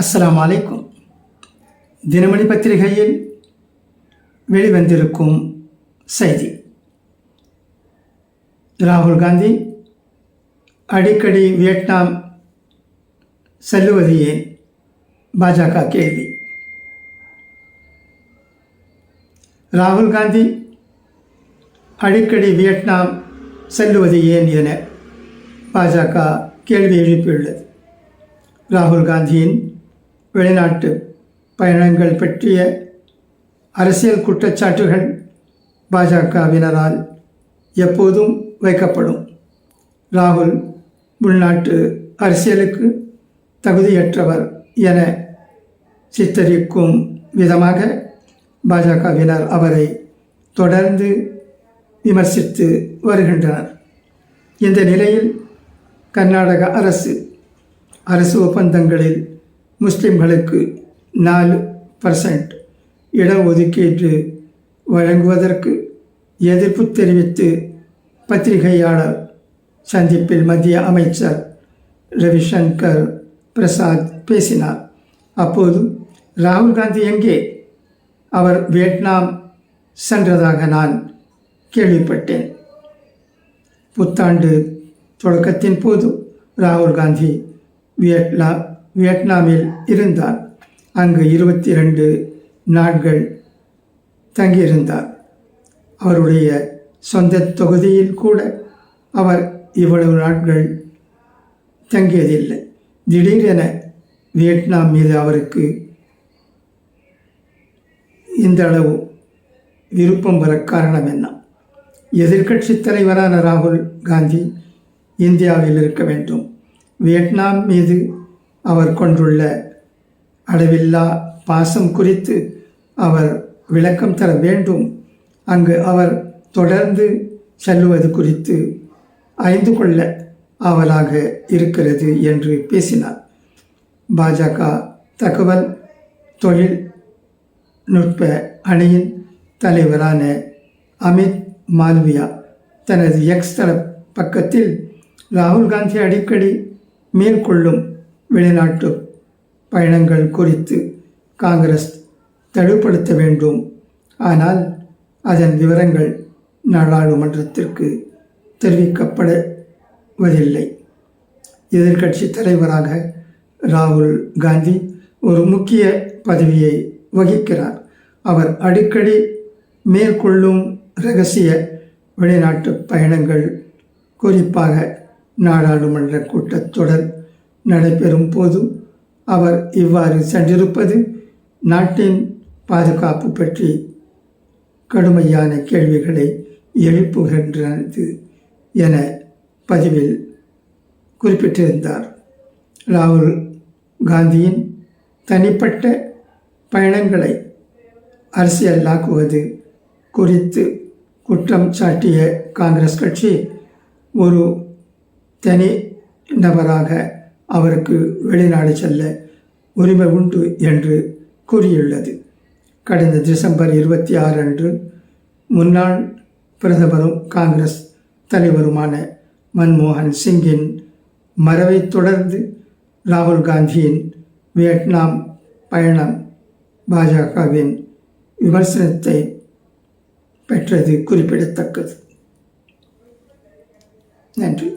அஸ்லாம் அலைக்கும் தினமணி பத்திரிகையில் வெளிவந்திருக்கும் செய்தி. ராகுல் காந்தி அடிக்கடி வியட்நாம் செல்லுவது ஏன் பாஜக கேள்வி. ராகுல் காந்தி அடிக்கடி வியட்நாம் செல்லுவது ஏன் என பாஜக கேள்வி எழுப்பியுள்ளது. ராகுல் காந்தியின் வெளிநாட்டு பயணங்கள் பற்றிய அரசியல் குற்றச்சாட்டுகள் பாஜகவினரால் எப்போதும் வைக்கப்படும். ராகுல் உள்நாட்டு அரசியலுக்கு தகுதியற்றவர் என சித்தரிக்கும் விதமாக பாஜகவினர் அவரை தொடர்ந்து விமர்சித்து வருகின்றனர். இந்த நிலையில் கர்நாடக அரசு அரசு ஒப்பந்தங்களில் முஸ்லிம்களுக்கு நாலு பர்சன்ட் இடஒதுக்கீடு வழங்குவதற்கு எதிர்ப்பு தெரிவித்து பத்திரிகையாளர் சந்திப்பில் மத்திய அமைச்சர் ரவிசங்கர் பிரசாத் பேசினார். அப்போது ராகுல் காந்தி எங்கே? அவர் வியட்நாம் சென்றதாக நான் கேள்விப்பட்டேன். புத்தாண்டு தொடக்கத்தின் போது ராகுல் காந்தி வியட்நாம் வியட்நாமில் இருந்தார். அங்கு இருபத்தி ரெண்டு நாட்கள் தங்கியிருந்தார். அவருடைய சொந்த தொகுதியில் கூட அவர் இவ்வளவு நாட்கள் தங்கியதில்லை. திடீரென வியட்நாம் மீது அவருக்கு இந்த அளவு விருப்பம் வர காரணம் என்ன? எதிர்க்கட்சி தலைவரான ராகுல் காந்தி இந்தியாவில் இருக்க வேண்டும். வியட்நாம் மீது அவர் கொண்டுள்ள அளவில்லா பாசம் குறித்து அவர் விளக்கம் தர வேண்டும். அங்கு அவர் தொடர்ந்து செல்லுவது குறித்து அறிந்து கொள்ள ஆவலாக இருக்கிறது என்று பேசினார். பாஜக தகவல் தொழில் நுட்ப அணியின் தலைவரான அமித் மால்வியா தனது எக்ஸ் தள பக்கத்தில் ராகுல் காந்தி அடிக்கடி மேற்கொள்ளும் வெளிநாட்டு பயணங்கள் குறித்து காங்கிரஸ் தடுப்படுத்த வேண்டும். ஆனால் அதன் விவரங்கள் நாடாளுமன்றத்திற்கு தெரிவிக்கப்படுவதில்லை. எதிர்க்கட்சி தலைவராக ராகுல் காந்தி ஒரு முக்கிய பதவியை வகிக்கிறார். அவர் அடிக்கடி மேற்கொள்ளும் ரகசிய வெளிநாட்டு பயணங்கள் குறிப்பாக நாடாளுமன்ற கூட்டத்தொடர் நடைபெறும் போது அவர் இவ்வாறு சென்றிருப்பது நாட்டின் பாதுகாப்பு பற்றி கடுமையான கேள்விகளை எழுப்புகின்றது என பதிவில் குறிப்பிட்டிருந்தார். ராகுல் காந்தியின் தனிப்பட்ட பயணங்களை அரசியலாக்குவது குறித்து குற்றம் சாட்டிய காங்கிரஸ் கட்சி ஒரு தனி நபராக அவருக்கு வெளிநாடு செல்ல உரிமை உண்டு என்று கூறியுள்ளது. கடந்த டிசம்பர் இருபத்தி ஆறு அன்று முன்னாள் பிரதமரும் காங்கிரஸ் தலைவருமான மன்மோகன் சிங்கின் மறைவை தொடர்ந்து ராகுல் காந்தியின் வியட்நாம் பயணம் பாஜகவின் விமர்சனத்தை பெற்றது குறிப்பிடத்தக்கது. நன்றி.